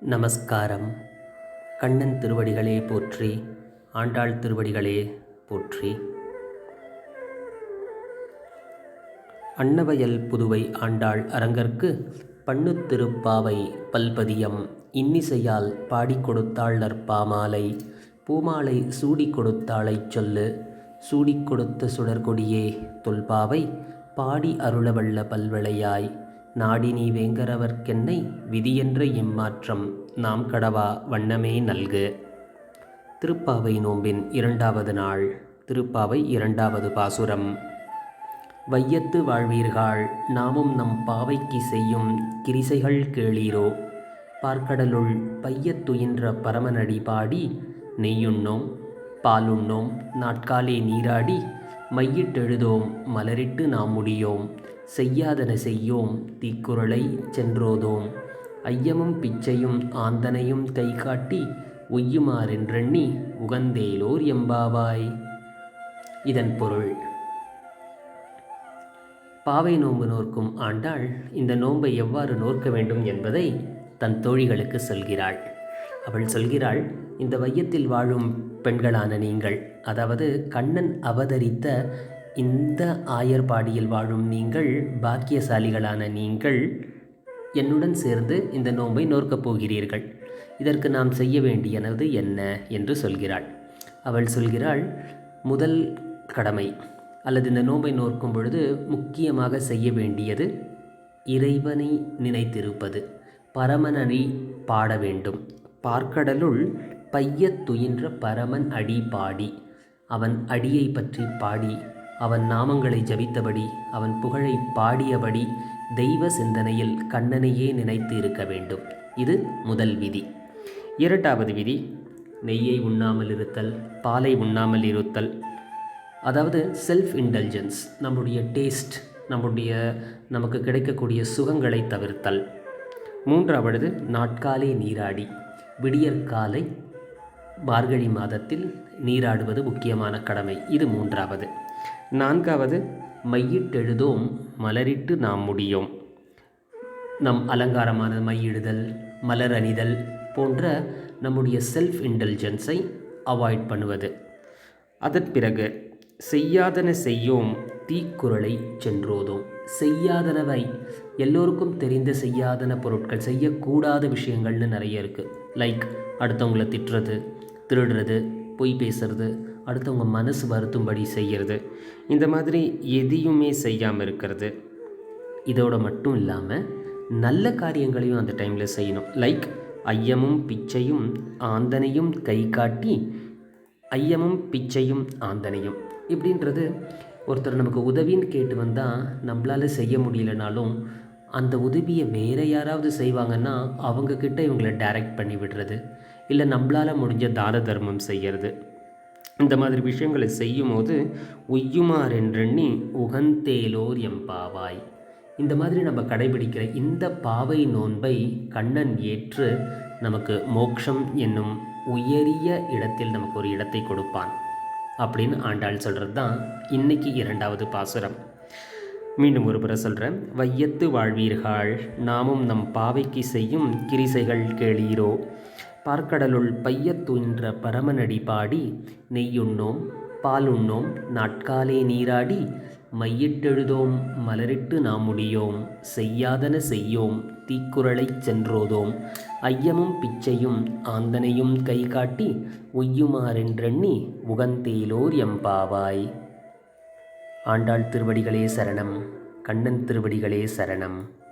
நமஸ்காரம். கண்ணன் திருவடிகளே போற்றி ஆண்டாள் திருவடிகளே போற்றி. அன்னவயல் புதுவை ஆண்டாள் அரங்கற்கு பண்ணுத்திருப்பாவை பல்பதியம் இன்னிசையால் பாடிக் கொடுத்தாள் நற்பாமாலை பூமாலை சூடிக் கொடுத்தாளைச் சொல்லு சூடிக் கொடுத்த சுடர்கொடியே தொல்பாவை பாடி அருளவல்ல பல்வளையாய். நாடி நீ வேங்கரவர்க்கென்னை விதியென்ற இம்மாற்றம் நாம் கடவா வண்ணமே நல்கு. திருப்பாவை நோம்பின் இரண்டாவது நாள் திருப்பாவை இரண்டாவது பாசுரம். வையத்து வாழ்வீர்கள் நாமும் நம் பாவைக்கு செய்யும் கிரிசைகள் கேளீரோ? பார்க்கடலுள் பையத்துயின்ற பரமனடி பாடி நெய்யுண்ணோம் பாலுண்ணோம் நாட்காலே நீராடி மையிட்டெழுதோம் மலரிட்டு நாம் முடியோம். செய்யாதன செய்யோம் தீக்குறளை சென்றோதோம். ஐயமும் பிச்சையும் ஆந்தனையும் கை காட்டி ஒய்யுமாறென்றெண்ணி உகந்தேலோர் எம்பாவாய். இதன் பொருள். பாவை நோன்பு நோர்க்கும் ஆண்டாள் இந்த நோன்பை எவ்வாறு நோர்க்க வேண்டும் என்பதை தன் தோழிகளுக்கு சொல்கிறாள். அவள் சொல்கிறாள் இந்த வையத்தில் வாழும் பெண்களான நீங்கள் அதாவது கண்ணன் அவதரித்த இந்த ஆயர்பாடியில் வாழும் நீங்கள் பாக்கியசாலிகளான நீங்கள் என்னுடன் சேர்ந்து இந்த நோன்பை நோற்கப் போகிறீர்கள். இதற்கு நாம் செய்ய வேண்டியனது என்ன? என்று சொல்கிறாள். அவள் சொல்கிறாள் முதல் கடமை அல்லது இந்த நோன்பை நோக்கும் பொழுது முக்கியமாக செய்ய வேண்டியது இறைவனை நினைத்திருப்பது பரமனடி பாட வேண்டும். பார்க்கடலுள் பையத் துயின்ற பரமன் அடி பாடி. அவன் அடியை பற்றி பாடி. அவன் நாமங்களை ஜபித்தபடி அவன் புகழை பாடியபடி தெய்வ சிந்தனையில் கண்ணனையே நினைத்து இருக்க வேண்டும். இது முதல் விதி. இரண்டாவது விதி நெய்யை உண்ணாமல் இருத்தல் பாலை உண்ணாமல் இருத்தல். அதாவது செல்ஃப் இன்டெலிஜென்ஸ் நம்முடைய டேஸ்ட் நம்முடைய நமக்கு கிடைக்கக்கூடிய சுகங்களை தவிர்த்தல். மூன்றாவது நாட்காலே நீராடி. விடியற்காலை மார்கழி மாதத்தில் நீராடுவது முக்கியமான கடமை. இது மூன்றாவது. நான்காவது மையிட்டெழுதோம் மலரிட்டு நாம் முடியும். நம் அலங்காரமான மையிடுதல் மலர் அணிதல் போன்ற நம்முடைய செல்ஃப் இன்டெலிஜென்ஸை அவாய்ட் பண்ணுவது. அதன் பிறகு செய்யாதன செய்யோம் தீக்குறளை சென்றோதோம் செய்யாதனவை. எல்லோருக்கும் தெரிந்த செய்யாதன பொருட்கள் செய்யக்கூடாத விஷயங்கள்னு நிறைய இருக்குது லைக் அடுத்தவங்களை திட்டுறது திருடுறது பொய் பேசுறது அடுத்தவங்க மனசு வருத்தும்படி செய்கிறது இந்த மாதிரி எதையுமே செய்யாமல் இருக்கிறது. இதோட மட்டும் இல்லாமல் நல்ல காரியங்களையும் அந்த டைமில் செய்யணும். லைக் ஐயமும் பிச்சையும் ஆந்தனையும் கை காட்டி ஐயமும் பிச்சையும் ஆந்தனையும். இப்படின்றது ஒருத்தர் நமக்கு உதவின்னு கேட்டு வந்தால் நம்மளால் செய்ய முடியலனாலும் அந்த உதவியை வேறு யாராவது செய்வாங்கன்னா அவங்கக்கிட்ட இவங்களை டைரக்ட் பண்ணி விடுறது இல்லை நம்மளால் முடிஞ்ச தான தர்மம் செய்கிறது இந்த மாதிரி விஷயங்களை செய்யும் போது உய்யுமார் என்றெண்ணி உகந்தேலோர் எம்பாவாய் இந்த மாதிரி நம்ம கடைபிடிக்கிற இந்த பாவை நோன்பை கண்ணன் ஏற்று நமக்கு மோக்ஷம் என்னும் உயரிய இடத்தில் நமக்கு ஒரு இடத்தை கொடுப்பான். அப்படின்னு ஆண்டாள் சொல்கிறது தான் இன்னைக்கு இரண்டாவது பாசுரம். மீண்டும் ஒரு புற சொல்கிறேன் வையத்து வாழ்வீர்கள் நாமும் நம் பாவைக்கு செய்யும் கிரிசைகள் கேளீரோ. பார்க்கடலுள் பையத்துன்ற பரமனடி பாடி நெய்யுண்ணோம். பாலுண்ணோம் நாட்காலே நீராடி மையிட்டெழுதோம். மலரிட்டு நாம் முடியோம். செய்யாதன செய்யோம். தீக்குறளைச் சென்றோதோம். ஐயமும் பிச்சையும் ஆந்தனையும் கை காட்டி ஒய்யுமாறென்றெண்ணி உகந்தேலோர் எம்பாவாய். ஆண்டாள் திருவடிகளே சரணம். கண்ணன் திருவடிகளே சரணம்.